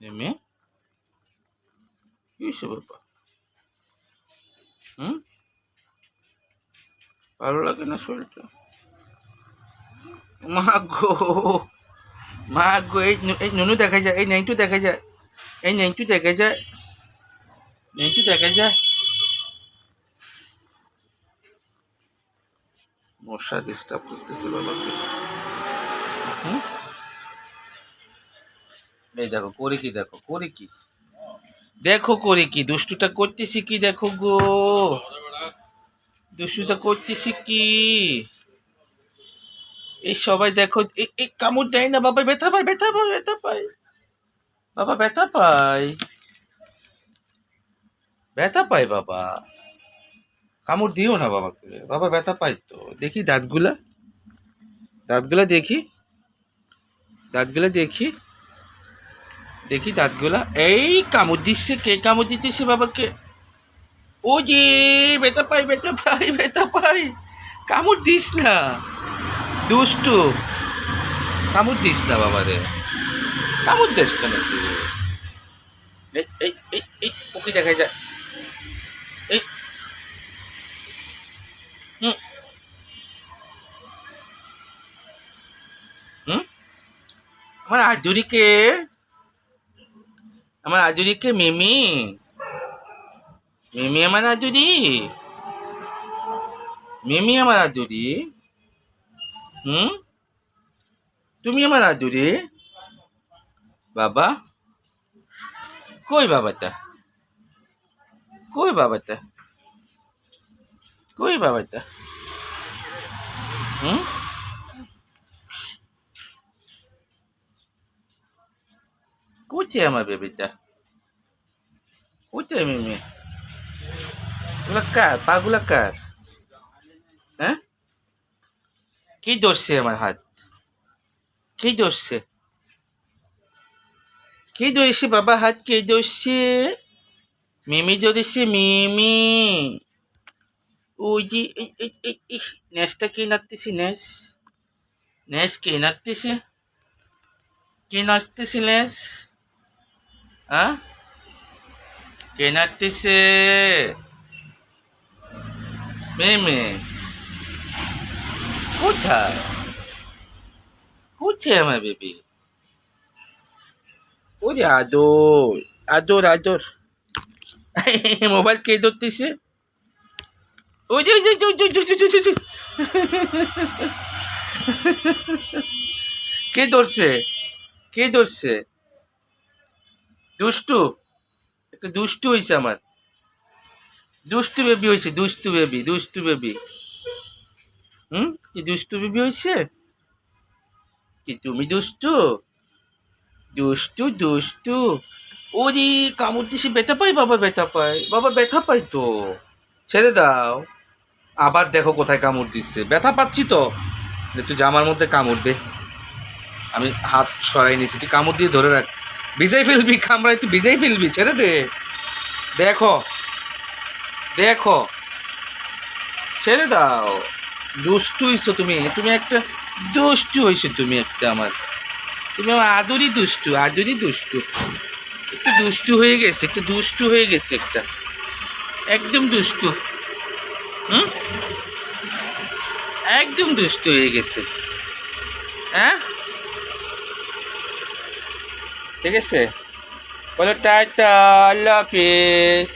নেমে কিসে ব্যাপার। হুম? ভালো লাগে না শরীরটা? মা গো মা গো, এই এই নুনু দেখা যায়, এই নেংটু দেখা যায়, এই নেংটু দেখা যায় নেংটু দেখা যায়। মশা ডিস্টার্ব করতেছে বাবাকে। হুম? এই দেখো, করে কি দেখো, করে কি? দেখো করে কি, দুষ্টুটা করতেছি কি দেখো গো? দুষ্টুটা করতেছি কি? এই সবাই দেখো, এই কামড় দেয় না, বাবা, ব্যথা পায় ব্যথা পায় ব্যথা পায়। বাবা, ব্যথা পায়। ব্যথা পায় বাবা। কামড় দিও না বাবাকে। বাবা, ব্যথা পায় তো। দেখি দাঁতগুলা। দাঁতগুলা দেখি। দাঁতগুলা দেখি। দেখি দাঁতগুলা। এই কামড় দিচ্ছে কে কামড় দিতেছে বাবাকে? ও যে, ব্যথা পাই ব্যথা পাই ব্যথা পাই। কামড় দিস না। দুষ্টু। কামড় দিস না বাবা রে কামড় দিস কেন তুই? এই এই এই দেখা যায় এই। হুম। হুম? আমার আজুরিকে আমার আজুরিকে মিমি। মিমি আমার আজুরি। মিমি আমার আজুরি। হুম? তুমি আমার আজুরি? বাবা? কই বাবাটা? কই বাবাটা? কই বাবাটা? হুম? কোথায় আমার বেবিটা কোথায় মিমি ওগুলা কার পাগুলা কার হ্যাঁ কি ধরছে আমার হাত। কি ধরছে। কি ধরছে বাবা হাত কে ধরছে। মিমি ধরেছে, মিমি। ওই যে নেসটা কে নাড়তেছে, নেস? নেস কে নাড়তেছে? কে নাচতেছে নেস? হ্যাঁ কে নাড়তেছে মেমে কোথায় কোথায় আমার বেবি ওরে আদর আদর আদর মোবাইল কে ধরতেছে ওই যে। কে ধরছে কে ধরছে দুষ্টু। একটা দুষ্টু হয়েছে আমার। দুষ্টু বেবি হয়েছে দুষ্টু বেবি দুষ্টু বেবি। হুম? কি দুষ্টু বেবি হয়েছে কি তুমি দুষ্টু? দুষ্টু দুষ্টু। ওরে, কামড় দিছে, ব্যথা পাই বাবা ব্যথা পাই। বাবা ব্যথা পাই তো। ছেড়ে দাও। আবার দেখো কোথায় কামড় দিচ্ছে ব্যথা পাচ্ছি তো। একটু জামার মধ্যে কামড় দে। আমি হাত সরাই নিছি। তুই কামড় দিয়ে ধরে রাখ। ভিজাই ফেলবি কামড়াই তুই ভিজাই ফেলবি, ছেড়ে দে। দেখো দেখো। ছেড়ে দাও। দুষ্টু হইছো তুমি। তুমি একটা দুষ্টু হইছো তুমি একটা আমার। তুমি আমার আদরই দুষ্টু আদরই দুষ্টু। একটু দুষ্টু হয়ে গেছে, একটু দুষ্টু হয়ে গেছে একটা। একদম দুষ্টু। হুম? একদম দুষ্টু হয়ে গেছে। হ্যাঁ? ঠিক আছে? বলো টাটা আল্লাহ হাফিজ।